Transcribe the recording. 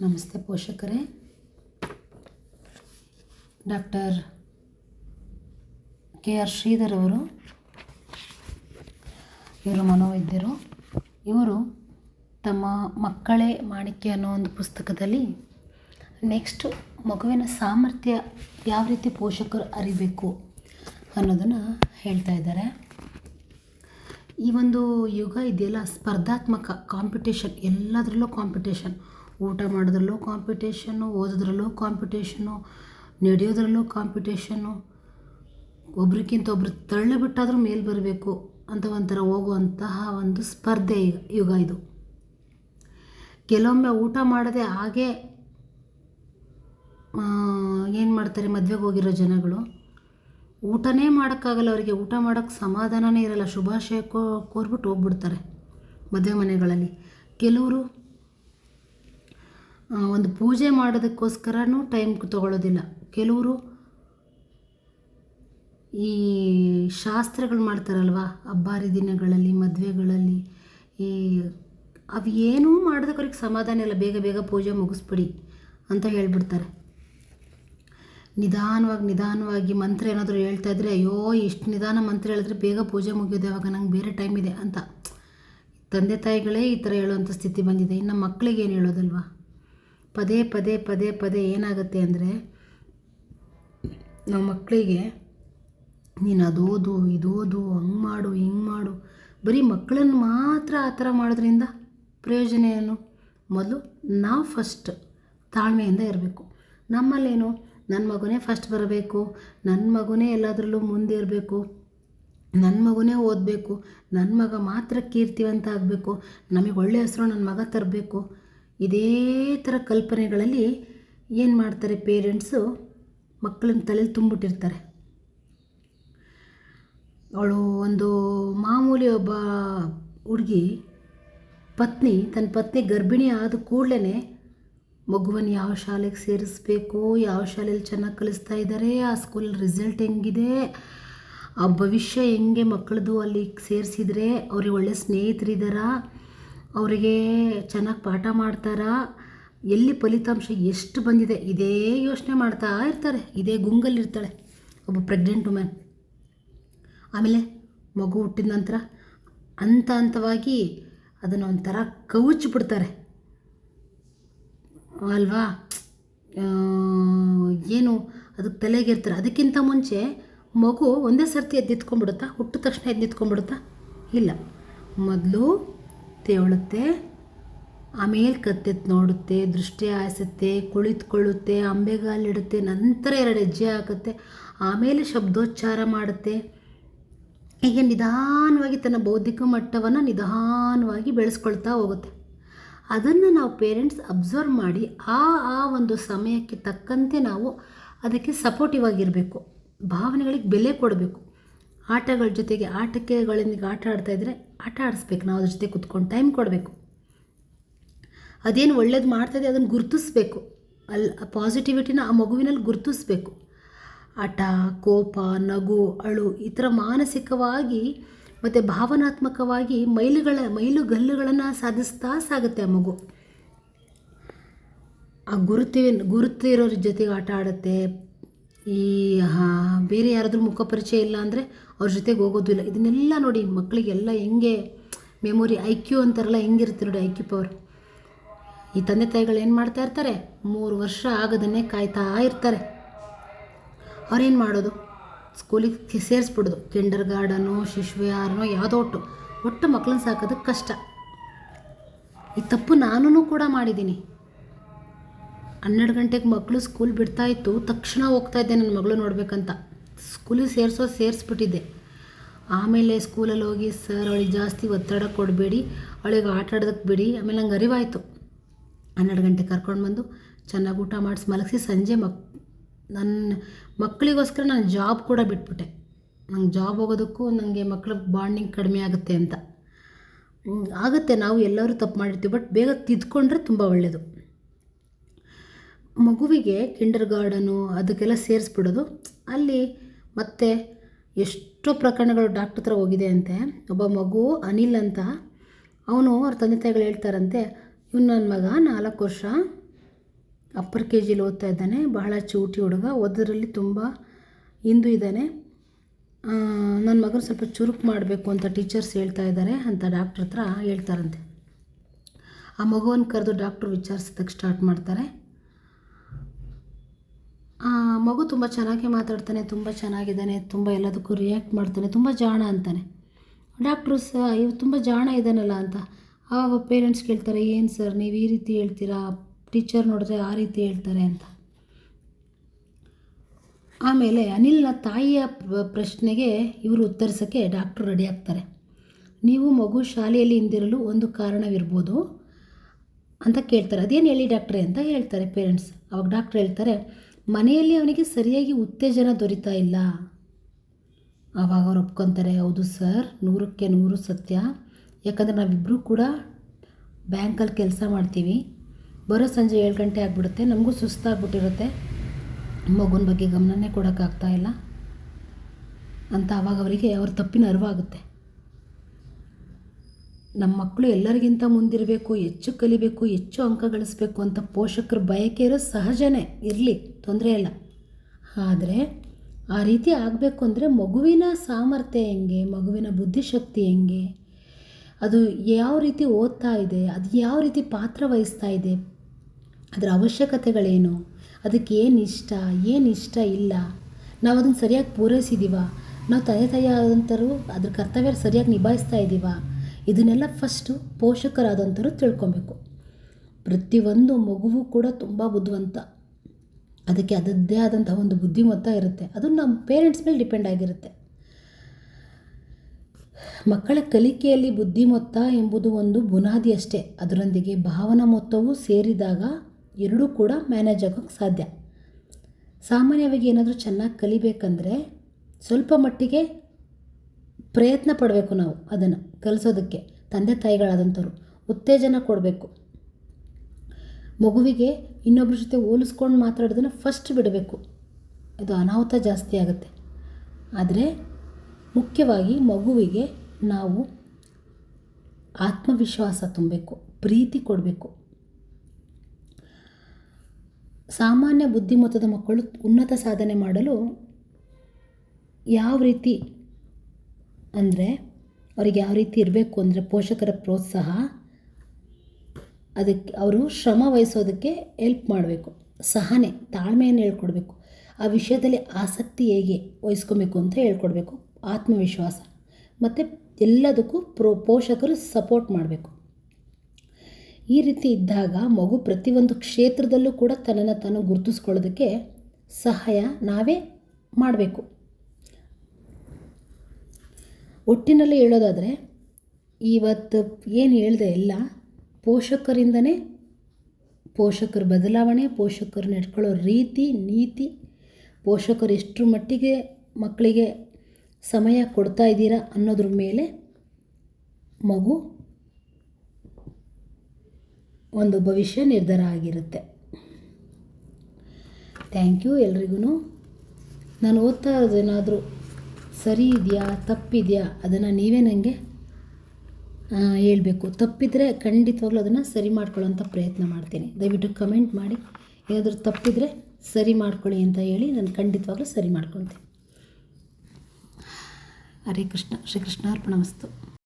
ನಮಸ್ತೆ ಪೋಷಕರೇ. Doctor K R Sridhar ಅವರು, ಇವರು ಮನೋವೈದ್ಯರು. ಇವರು ತಮ್ಮ ಮಕ್ಕಳೇ ಮಾಣಿಕ್ಯ ಅನ್ನೋ ಒಂದು ಪುಸ್ತಕದಲ್ಲಿ ನೆಕ್ಸ್ಟ್ ಮಗುವಿನ ಸಾಮರ್ಥ್ಯ ಯಾವ ರೀತಿ ಪೋಷಕರು ಅರಿಬೇಕು ಅನ್ನೋದನ್ನು ಹೇಳ್ತಾ ಇದ್ದಾರೆ. ಈ ಒಂದು ಯುಗ ಇದೆಯಲ್ಲ, ಸ್ಪರ್ಧಾತ್ಮಕ ಕಾಂಪಿಟೇಷನ್ ಎಲ್ಲದರಲ್ಲೂ ಕಾಂಪಿಟೇಷನ್ ಊಟ ಮಾಡೋದ್ರಲ್ಲೂ ಕಾಂಪಿಟೇಷನ್ನು ಓದೋದ್ರಲ್ಲೂ ಕಾಂಪಿಟೇಷನ್ನು ನಡೆಯೋದ್ರಲ್ಲೂ ಕಾಂಪಿಟೇಷನ್ನು ಒಬ್ರಿಗಿಂತ ಒಬ್ರು ತಳ್ಳಿ ಬಿಟ್ಟಾದರೂ ಮೇಲೆ ಬರಬೇಕು ಅಂತ ಒಂಥರ ಹೋಗುವಂತಹ ಒಂದು ಸ್ಪರ್ಧೆ ಯುಗ ಇದು. ಕೆಲವೊಮ್ಮೆ ಊಟ ಮಾಡದೆ ಹಾಗೇ ಏನು ಮಾಡ್ತಾರೆ ಮದುವೆಗೆ ಹೋಗಿರೋ ಜನಗಳು? ಊಟನೇ ಮಾಡೋಕ್ಕಾಗಲ್ಲ ಅವರಿಗೆ, ಊಟ ಮಾಡೋಕ್ಕೆ ಸಮಾಧಾನನೇ ಇರಲ್ಲ, ಶುಭಾಶಯ ಕೋರ್ಬಿಟ್ಟು ಹೋಗ್ಬಿಡ್ತಾರೆ ಮದುವೆ ಮನೆಗಳಲ್ಲಿ. ಕೆಲವರು ಒಂದು ಪೂಜೆ ಮಾಡೋದಕ್ಕೋಸ್ಕರನೂ ಟೈಮ್ ತೊಗೊಳ್ಳೋದಿಲ್ಲ. ಕೆಲವರು ಈ ಶಾಸ್ತ್ರಗಳು ಮಾಡ್ತಾರಲ್ವ? ಹಬ್ಬ ಹರಿದಿನಗಳಲ್ಲಿ ಮದುವೆಗಳಲ್ಲಿ, ಈ ಅವು ಏನೂ ಮಾಡೋದಕ್ಕೆ ಸಮಾಧಾನ ಇಲ್ಲ. ಬೇಗ ಬೇಗ ಪೂಜೆ ಮುಗಿಸ್ಬಿಡಿ ಅಂತ ಹೇಳ್ಬಿಡ್ತಾರೆ. ನಿಧಾನವಾಗಿ ನಿಧಾನವಾಗಿ ಮಂತ್ರ ಏನಾದರೂ ಹೇಳ್ತಾ ಇದ್ರೆ, ಅಯ್ಯೋ, ಇಷ್ಟು ನಿಧಾನ ಮಂತ್ರ ಹೇಳಿದ್ರೆ ಬೇಗ ಪೂಜೆ ಮುಗಿಯೋದು ಯಾವಾಗ ನಂಗೆ ಬೇರೆ ಟೈಮ್ ಇದೆ ಅಂತ. ತಂದೆ ತಾಯಿಗಳೇ ಈ ಥರ ಹೇಳುವಂಥ ಸ್ಥಿತಿ ಬಂದಿದೆ. ಇನ್ನು ಮಕ್ಕಳಿಗೆ ಏನು ಹೇಳೋದಲ್ವಾ? ಪದೇ ಪದೇ ಪದೇ ಪದೇ ಏನಾಗುತ್ತೆ ಅಂದರೆ ನಮ್ಮ ಮಕ್ಕಳಿಗೆ ನೀನು ಅದೋದು ಇದೋದು ಹಂಗೆ ಮಾಡು, ಹಿಂಗೆ ಮಾಡು. ಬರೀ ಮಕ್ಕಳನ್ನು ಮಾತ್ರ ಆ ಥರ ಮಾಡೋದ್ರಿಂದ ಪ್ರಯೋಜನ ಏನು ಮೊದಲು ನಾವು ಫಸ್ಟ್ ತಾಳ್ಮೆಯಿಂದ ಇರಬೇಕು. ನಮ್ಮಲ್ಲೇನು? ನನ್ನ ಮಗುನೇ ಫಸ್ಟ್ ಬರಬೇಕು ನನ್ನ ಮಗುನೇ ಎಲ್ಲದರಲ್ಲೂ ಮುಂದೆ ಇರಬೇಕು ನನ್ನ ಮಗುನೇ ಓದಬೇಕು ನನ್ನ ಮಗ ಮಾತ್ರ ಕೀರ್ತಿವಂತ ಆಗಬೇಕು, ನಮಗೆ ಒಳ್ಳೆಯ ಹೆಸರು ನನ್ನ ಮಗ ತರಬೇಕು. ಇದೇ ಥರ ಕಲ್ಪನೆಗಳಲ್ಲಿ ಏನು ಮಾಡ್ತಾರೆ ಪೇರೆಂಟ್ಸು ಮಕ್ಕಳನ್ನ ತಲೆಯಲ್ಲಿ ತುಂಬಿಟ್ಟಿರ್ತಾರೆ. ಅವಳು ಒಂದು ಮಾಮೂಲಿ ಒಬ್ಬ ಹುಡುಗಿ, ಪತ್ನಿ ತನ್ನ ಪತ್ನಿ ಗರ್ಭಿಣಿ ಆದ ಕೂಡಲೇ ಮಗುವನ್ನು ಯಾವ ಶಾಲೆಗೆ ಸೇರಿಸ್ಬೇಕು, ಯಾವ ಶಾಲೆಯಲ್ಲಿ ಚೆನ್ನಾಗಿ ಕಲಿಸ್ತಾ ಇದ್ದಾರೆ ಆ ಸ್ಕೂಲ್ ರಿಸಲ್ಟ್ ಹೆಂಗಿದೆ, ಆ ಭವಿಷ್ಯ ಹೆಂಗೆ ಮಕ್ಕಳದು ಅಲ್ಲಿ ಸೇರಿಸಿದ್ರೆ, ಅವ್ರಿಗೆ ಒಳ್ಳೆ ಸ್ನೇಹಿತರಿದ್ದಾರಾ ಅವರಿಗೆ ಚೆನ್ನಾಗಿ ಪಾಠ ಮಾಡ್ತಾರಾ. ಎಲ್ಲಿ ಫಲಿತಾಂಶ ಎಷ್ಟು ಬಂದಿದೆ ಇದೇ ಯೋಚನೆ ಮಾಡ್ತಾ ಇರ್ತಾರೆ. ಇದೇ ಗುಂಗಲ್ಲಿರ್ತಾಳೆ ಒಬ್ಬ ಪ್ರೆಗ್ನೆಂಟ್ ವುಮೆನ್ ಆಮೇಲೆ ಮಗು ಹುಟ್ಟಿದ ನಂತರ ಹಂತ ಹಂತವಾಗಿ ಅದನ್ನು ಒಂಥರ ಕವುಚ್ಬಿಡ್ತಾರೆ ಅಲ್ವಾ? ಏನು? ಅದಕ್ಕೆ ತಲೆಗೆ ಇರ್ತಾರೆ. ಅದಕ್ಕಿಂತ ಮುಂಚೆ ಮಗು ಒಂದೇ ಸರ್ತಿ ಎದ್ದು ನಿಂತ್ಕೊಂಡ್ಬಿಡುತ್ತಾ ಹುಟ್ಟಿದ ತಕ್ಷಣ ಎದ್ದು ನಿಂತ್ಕೊಂಡ್ಬಿಡುತ್ತಾ ಇಲ್ಲ. ಮೊದಲು ತೇವಳುತ್ತೆ ಆಮೇಲೆ ಕತ್ತೆತ್ತು ನೋಡುತ್ತೆ, ದೃಷ್ಟಿ ಹಾಯಿಸುತ್ತೆ, ಕುಳಿತುಕೊಳ್ಳುತ್ತೆ, ಅಂಬೆಗಾಲಿಡುತ್ತೆ, ನಂತರ ಎರಡು ಹೆಜ್ಜೆ ಹಾಕುತ್ತೆ, ಆಮೇಲೆ ಶಬ್ದೋಚ್ಚಾರ ಮಾಡುತ್ತೆ. ಹೀಗೆ ನಿಧಾನವಾಗಿ ತನ್ನ ಬೌದ್ಧಿಕ ಮಟ್ಟವನ್ನು ನಿಧಾನವಾಗಿ ಬೆಳೆಸ್ಕೊಳ್ತಾ ಹೋಗುತ್ತೆ. ಅದನ್ನು ನಾವು ಪೇರೆಂಟ್ಸ್ ಅಬ್ಸರ್ವ್ ಮಾಡಿ ಆ ಆ ಒಂದು ಸಮಯಕ್ಕೆ ತಕ್ಕಂತೆ ನಾವು ಅದಕ್ಕೆ ಸಪೋರ್ಟಿವ್ ಆಗಿರಬೇಕು. ಭಾವನೆಗಳಿಗೆ ಬೆಲೆ ಕೊಡಬೇಕು. ಆಟಗಳ ಜೊತೆಗೆ ಆಟಕ್ಕೆಗಳೊಂದಿಗೆ ಆಟ ಆಡ್ತಾ ಇದ್ದರೆ ಆಟ ಆಡಿಸ್ಬೇಕು. ನಾವು ಅದ್ರ ಜೊತೆ ಕುತ್ಕೊಂಡು ಟೈಮ್ ಕೊಡಬೇಕು. ಅದೇನು ಒಳ್ಳೇದು ಮಾಡ್ತಾಯಿದೆ ಅದನ್ನು ಗುರುತಿಸ್ಬೇಕು. ಅಲ್ಲಿ ಪಾಸಿಟಿವಿಟಿನ ಆ ಮಗುವಿನಲ್ಲಿ ಗುರುತಿಸ್ಬೇಕು. ಆಟ ಕೋಪ, ನಗು, ಅಳು ಈ ಥರ ಮಾನಸಿಕವಾಗಿ ಮತ್ತು ಭಾವನಾತ್ಮಕವಾಗಿ ಮೈಲುಗಳ ಮೈಲುಗಲ್ಲುಗಳನ್ನು ಸಾಧಿಸ್ತಾ ಸಾಗುತ್ತೆ ಆ ಮಗು. ಆ ಗುರುತಿ ಗುರುತಿರೋರ ಜೊತೆಗೆ ಆಟ ಆಡುತ್ತೆ. ಈ ಬೇರೆ ಯಾರಾದರೂ ಮುಖ ಪರಿಚಯ ಇಲ್ಲ ಅಂದರೆ ಅವ್ರ ಜೊತೆಗೆ ಹೋಗೋದಿಲ್ಲ ಇದನ್ನೆಲ್ಲ ನೋಡಿ ಮಕ್ಕಳಿಗೆಲ್ಲ ಹೆಂಗೆ ಮೆಮೊರಿ ಐ ಕ್ಯೂ ಅಂತಾರಲ್ಲ, ಹೆಂಗಿರುತ್ತೆ ನೋಡಿ ಐ ಕ್ಯೂ ಪವರ್ ಈ ತಂದೆ ತಾಯಿಗಳು ಏನು ಮಾಡ್ತಾ ಇರ್ತಾರೆ? ಮೂರು ವರ್ಷ ಆಗೋದನ್ನೇ ಕಾಯ್ತಾ ಇರ್ತಾರೆ. ಅವ್ರೇನು ಮಾಡೋದು? ಸ್ಕೂಲಿಗೆ ಸೇರಿಸ್ಬಿಡೋದು. ಕಿಂಡರ್ ಗಾರ್ಡನು ಶಿಶುವಿಹಾರನೋ, ಯಾವುದೋ ಒಟ್ಟು. ಒಟ್ಟು ಮಕ್ಕಳನ್ನ ಸಾಕೋದಕ್ಕೆ ಕಷ್ಟ. ಈ ತಪ್ಪು ನಾನೂ ಕೂಡ ಮಾಡಿದ್ದೀನಿ. ಹನ್ನೆರಡು ಗಂಟೆಗೆ ಮಕ್ಕಳು ಸ್ಕೂಲ್ ಬಿಡ್ತಾ ಇತ್ತು, ತಕ್ಷಣ ಹೋಗ್ತಾ ಇದ್ದೆ ನನ್ನ ಮಗಳು ನೋಡಬೇಕಂತ. ಸ್ಕೂಲಿಗೆ ಸೇರಿಸೋ ಸೇರಿಸ್ಬಿಟ್ಟಿದ್ದೆ. ಆಮೇಲೆ ಸ್ಕೂಲಲ್ಲಿ ಹೋಗಿ ಸರ್ ಅವಳಿಗೆ ಜಾಸ್ತಿ ಒತ್ತಡ ಕೊಡಬೇಡಿ, ಅವಳಿಗೆ ಆಟ ಆಡೋದಕ್ಕೆ ಬಿಡಿ, ಆಮೇಲೆ ನಂಗೆ ಅರಿವಾಯಿತು. ಹನ್ನೆರಡು ಗಂಟೆ ಕರ್ಕೊಂಡು ಬಂದು ಚೆನ್ನಾಗಿ ಊಟ ಮಾಡಿಸಿ ಮಲಗಿಸಿ ಸಂಜೆ ಮಕ್ ನನ್ನ ಮಕ್ಕಳಿಗೋಸ್ಕರ ನಾನು ಜಾಬ್ ಕೂಡ ಬಿಟ್ಬಿಟ್ಟೆ. ನಂಗೆ ಜಾಬ್ ಹೋಗೋದಕ್ಕೂ ನನಗೆ ಮಕ್ಕಳ ಬಾಂಡಿಂಗ್ ಕಡಿಮೆ ಆಗುತ್ತೆ ಅಂತ. ಆಗುತ್ತೆ, ನಾವು ಎಲ್ಲರೂ ತಪ್ಪು ಮಾಡಿರ್ತೀವಿ ಬಟ್ ಬೇಗ ತಿದ್ಕೊಂಡ್ರೆ ತುಂಬ ಒಳ್ಳೆಯದು ಮಗುವಿಗೆ ಕಿಂಡರ್ ಗಾರ್ಡನು ಅದಕ್ಕೆಲ್ಲ ಸೇರಿಸ್ಬಿಡೋದು, ಅಲ್ಲಿ ಮತ್ತೆ ಎಷ್ಟು ಪ್ರಕರಣಗಳು ಡಾಕ್ಟ್ರ್ ಹತ್ರ ಹೋಗಿದೆ ಅಂತೆ. ಒಬ್ಬ ಮಗು ಅನಿಲ್ ಅಂತ. ಅವನು ಅವ್ರ ತಂದೆ ತಾಯಿಗಳು ಹೇಳ್ತಾರಂತೆ, ಇವನು ನನ್ನ ಮಗ ನಾಲ್ಕು ವರ್ಷ ಅಪ್ಪರ್ ಕೆ ಜಿಲಿ ಓದ್ತಾ ಇದ್ದಾನೆ, ಬಹಳ ಚೂಟಿ ಹುಡುಗ, ಓದೋದ್ರಲ್ಲಿ ತುಂಬ ಹಿಂದೂ ಇದ್ದಾನೆ. ನನ್ನ ಮಗನ ಸ್ವಲ್ಪ ಚುರುಕು ಮಾಡಬೇಕು ಅಂತ ಟೀಚರ್ಸ್ ಹೇಳ್ತಾ ಇದ್ದಾರೆ ಅಂತ ಡಾಕ್ಟ್ರ್ ಹತ್ರ ಹೇಳ್ತಾರಂತೆ. ಆ ಮಗುವನ್ನು ಕರೆದು ಡಾಕ್ಟ್ರು ವಿಚಾರಿಸಿದಾಗ ಸ್ಟಾರ್ಟ್ ಮಾಡ್ತಾರೆ. ಮಗು ತುಂಬ ಚೆನ್ನಾಗಿ ಮಾತಾಡ್ತಾನೆ, ತುಂಬ ಚೆನ್ನಾಗಿದ್ದಾನೆ, ತುಂಬ ಎಲ್ಲದಕ್ಕೂ ರಿಯಾಕ್ಟ್ ಮಾಡ್ತಾನೆ, ತುಂಬ ಜಾಣ ಅಂತಾನೆ. ಡಾಕ್ಟ್ರು ಸರ್ ಇವ್ರು ತುಂಬ ಜಾಣ ಇದ್ದಾನಲ್ಲ ಅಂತ ಆವಾಗ ಪೇರೆಂಟ್ಸ್ ಕೇಳ್ತಾರೆ, ಏನು ಸರ್ ನೀವು ಈ ರೀತಿ ಹೇಳ್ತೀರಾ? ಟೀಚರ್ ನೋಡಿದ್ರೆ ಆ ರೀತಿ ಹೇಳ್ತಾರೆ ಅಂತ. ಆಮೇಲೆ ಅನಿಲ್ನ ತಾಯಿಯ ಪ್ರಶ್ನೆಗೆ ಇವರು ಉತ್ತರಿಸೋಕ್ಕೆ ಡಾಕ್ಟ್ರು ರೆಡಿ ಆಗ್ತಾರೆ. ನೀವು ಮಗು ಶಾಲೆಯಲ್ಲಿ ಹಿಂದಿರಲು ಒಂದು ಕಾರಣವಿರ್ಬೋದು ಅಂತ ಕೇಳ್ತಾರೆ. ಅದೇನು ಹೇಳಿ ಡಾಕ್ಟ್ರೆ ಅಂತ ಹೇಳ್ತಾರೆ ಪೇರೆಂಟ್ಸ್ ಅವಾಗ ಡಾಕ್ಟ್ರ್ ಹೇಳ್ತಾರೆ ಮನೆಯಲ್ಲಿ ಅವನಿಗೆ ಸರಿಯಾಗಿ ಉತ್ತೇಜನ ದೊರೀತಾ ಇಲ್ಲ. ಆವಾಗ ಅವ್ರು ಒಪ್ಕೊತಾರೆ, ಹೌದು ಸರ್, ನೂರಕ್ಕೆ ನೂರು ಸತ್ಯ. ಯಾಕಂದರೆ ನಾವಿಬ್ಬರೂ ಕೂಡ ಬ್ಯಾಂಕಲ್ಲಿ ಕೆಲಸ ಮಾಡ್ತೀವಿ. ಬರೋ ಸಂಜೆ ಏಳು ಗಂಟೆ ಆಗಿಬಿಡುತ್ತೆ. ನಮಗೂ ಸುಸ್ತಾಗ್ಬಿಟ್ಟಿರುತ್ತೆ. ಮಗುನ ಬಗ್ಗೆ ಗಮನನೇ ಕೊಡೋಕ್ಕಾಗ್ತಾ ಇಲ್ಲ. ಅಂತ ಆವಾಗ ಅವರಿಗೆ ಅವ್ರ ತಪ್ಪಿನ ಅರಿವಾಗುತ್ತೆ. ನಮ್ಮ ಮಕ್ಕಳು ಎಲ್ಲರಿಗಿಂತ ಮುಂದಿರಬೇಕು, ಹೆಚ್ಚು ಕಲಿಬೇಕು, ಹೆಚ್ಚು ಅಂಕ ಗಳಿಸ್ಬೇಕು ಅಂತ ಪೋಷಕರ ಬಯಕೆ ಇರೋ ಸಹಜನೇ. ಇರಲಿ, ತೊಂದರೆ ಇಲ್ಲ. ಆದರೆ ಆ ರೀತಿ ಆಗಬೇಕು ಅಂದರೆ ಮಗುವಿನ ಸಾಮರ್ಥ್ಯ ಹೆಂಗೆ, ಮಗುವಿನ ಬುದ್ಧಿಶಕ್ತಿ ಹೆಂಗೆ, ಅದು ಯಾವ ರೀತಿ ಓದ್ತಾ ಇದೆ, ಅದು ಯಾವ ರೀತಿ ಪಾತ್ರ ವಹಿಸ್ತಾ ಇದೆ, ಅದರ ಅವಶ್ಯಕತೆಗಳೇನು, ಅದಕ್ಕೆ ಏನು ಇಷ್ಟ ಏನು ಇಷ್ಟ ಇಲ್ಲ. ನಾವು ಅದನ್ನು ಸರಿಯಾಗಿ ಪೂರೈಸಿದ್ದೀವ ನಾವು ತಂದೆ ತಾಯಿ ಆದಂಥರು ಅದ್ರ ಕರ್ತವ್ಯ ಸರಿಯಾಗಿ ನಿಭಾಯಿಸ್ತಾ ಇದ್ದೀವ ಇದನ್ನೆಲ್ಲ ಫಸ್ಟು ಪೋಷಕರಾದಂಥವ್ರು ತಿಳ್ಕೊಬೇಕು. ಪ್ರತಿಯೊಂದು ಮಗುವು ಕೂಡ ತುಂಬ ಬುದ್ಧಿವಂತ. ಅದಕ್ಕೆ ಅದದ್ದೇ ಆದಂಥ ಒಂದು ಬುದ್ಧಿಮತ್ತ ಇರುತ್ತೆ. ಅದು ನಮ್ಮ ಪೇರೆಂಟ್ಸ್ ಮೇಲೆ ಡಿಪೆಂಡ್ ಆಗಿರುತ್ತೆ. ಮಕ್ಕಳ ಕಲಿಕೆಯಲ್ಲಿ ಬುದ್ಧಿಮತ್ತ ಎಂಬುದು ಒಂದು ಬುನಾದಿ ಅಷ್ಟೇ. ಅದರೊಂದಿಗೆ ಭಾವನಾ ಮೊತ್ತವೂ ಸೇರಿದಾಗ ಎರಡೂ ಕೂಡ ಮ್ಯಾನೇಜ್ ಆಗೋಕ್ಕೆ ಸಾಧ್ಯ. ಸಾಮಾನ್ಯವಾಗಿ ಏನಾದರೂ ಚೆನ್ನಾಗಿ ಕಲಿಬೇಕಂದ್ರೆ ಸ್ವಲ್ಪ ಮಟ್ಟಿಗೆ ಪ್ರಯತ್ನ ಪಡಬೇಕು ನಾವು ಅದನ್ನು ಕಲಿಸೋದಕ್ಕೆ. ತಂದೆ ತಾಯಿಗಳಾದಂಥವ್ರು ಉತ್ತೇಜನ ಕೊಡಬೇಕು. ಮಗುವಿಗೆ ಇನ್ನೊಬ್ಬರ ಜೊತೆ ಹೋಲಿಸ್ಕೊಂಡು ಮಾತಾಡೋದನ್ನು ಫಸ್ಟ್ ಬಿಡಬೇಕು. ಇದು ಅನಾಹುತ ಜಾಸ್ತಿ ಆಗುತ್ತೆ. ಆದರೆ ಮುಖ್ಯವಾಗಿ ಮಗುವಿಗೆ ನಾವು ಆತ್ಮವಿಶ್ವಾಸ ತುಂಬಬೇಕು, ಪ್ರೀತಿ ಕೊಡಬೇಕು. ಸಾಮಾನ್ಯ ಬುದ್ಧಿಮತ್ತದ ಮಕ್ಕಳು ಉನ್ನತ ಸಾಧನೆ ಮಾಡಲು ಯಾವ ರೀತಿ ಅಂದರೆ ಅವ್ರಿಗೆ ಯಾವ ರೀತಿ ಇರಬೇಕು ಅಂದರೆ ಪೋಷಕರ ಪ್ರೋತ್ಸಾಹ, ಅದಕ್ಕೆ ಅವರು ಶ್ರಮ ವಹಿಸೋದಕ್ಕೆ ಎಲ್ಪ್ ಮಾಡಬೇಕು. ಸಹನೆ, ತಾಳ್ಮೆಯನ್ನು ಹೇಳ್ಕೊಡ್ಬೇಕು. ಆ ವಿಷಯದಲ್ಲಿ ಆಸಕ್ತಿ ಹೇಗೆ ವಹಿಸ್ಕೊಬೇಕು ಅಂತ ಹೇಳ್ಕೊಡ್ಬೇಕು. ಆತ್ಮವಿಶ್ವಾಸ. ಮತ್ತು ಎಲ್ಲದಕ್ಕೂ ಪ್ರೋ, ಪೋಷಕರು ಸಪೋರ್ಟ್ ಮಾಡಬೇಕು. ಈ ರೀತಿ ಇದ್ದಾಗ ಮಗು ಪ್ರತಿಯೊಂದು ಕ್ಷೇತ್ರದಲ್ಲೂ ಕೂಡ ತನ್ನನ್ನು ತಾನು ಗುರುತಿಸ್ಕೊಳ್ಳೋದಕ್ಕೆ ಸಹಾಯ ನಾವೇ ಮಾಡಬೇಕು. ಒಟ್ಟಿನಲ್ಲಿ ಹೇಳೋದಾದರೆ, ಇವತ್ತು ಏನು ಹೇಳಿದೆ ಎಲ್ಲ ಪೋಷಕರಿಂದನೇ ಪೋಷಕರ ಬದಲಾವಣೆ ಪೋಷಕರು ನಡ್ಕೊಳ್ಳೋ ರೀತಿ, ನೀತಿ, ಪೋಷಕರು ಎಷ್ಟರ ಮಟ್ಟಿಗೆ ಮಕ್ಕಳಿಗೆ ಸಮಯ ಕೊಡ್ತಾ ಇದ್ದೀರಾ ಅನ್ನೋದ್ರ ಮೇಲೆ ಮಗು ಒಂದು ಭವಿಷ್ಯ ನಿರ್ಧಾರ ಆಗಿರುತ್ತೆ. ಥ್ಯಾಂಕ್ ಯು ಎಲ್ರಿಗೂ ನಾನು ಓದ್ತಾ ಇರೋದೇನಾದರೂ ಸರಿ ಇದೆಯಾ ತಪ್ಪಿದೆಯಾ, ಅದನ್ನು ನೀವೇ ನನಗೆ ಹೇಳಬೇಕು. ತಪ್ಪಿದರೆ ಖಂಡಿತವಾಗ್ಲೂ ಅದನ್ನು ಸರಿ ಮಾಡ್ಕೊಳ್ಳೋಂಥ ಪ್ರಯತ್ನ ಮಾಡ್ತೀನಿ. ದಯವಿಟ್ಟು ಕಮೆಂಟ್ ಮಾಡಿ. ಏನಾದರೂ ತಪ್ಪಿದರೆ ಸರಿ ಮಾಡ್ಕೊಳ್ಳಿ ಅಂತ ಹೇಳಿ ನಾನು ಖಂಡಿತವಾಗ್ಲೂ ಸರಿ ಮಾಡ್ಕೊಳ್ತೀನಿ. ಹರೇ ಕೃಷ್ಣ ಶ್ರೀ ಕೃಷ್ಣಾರ್ಪಣ ವಸ್ತು.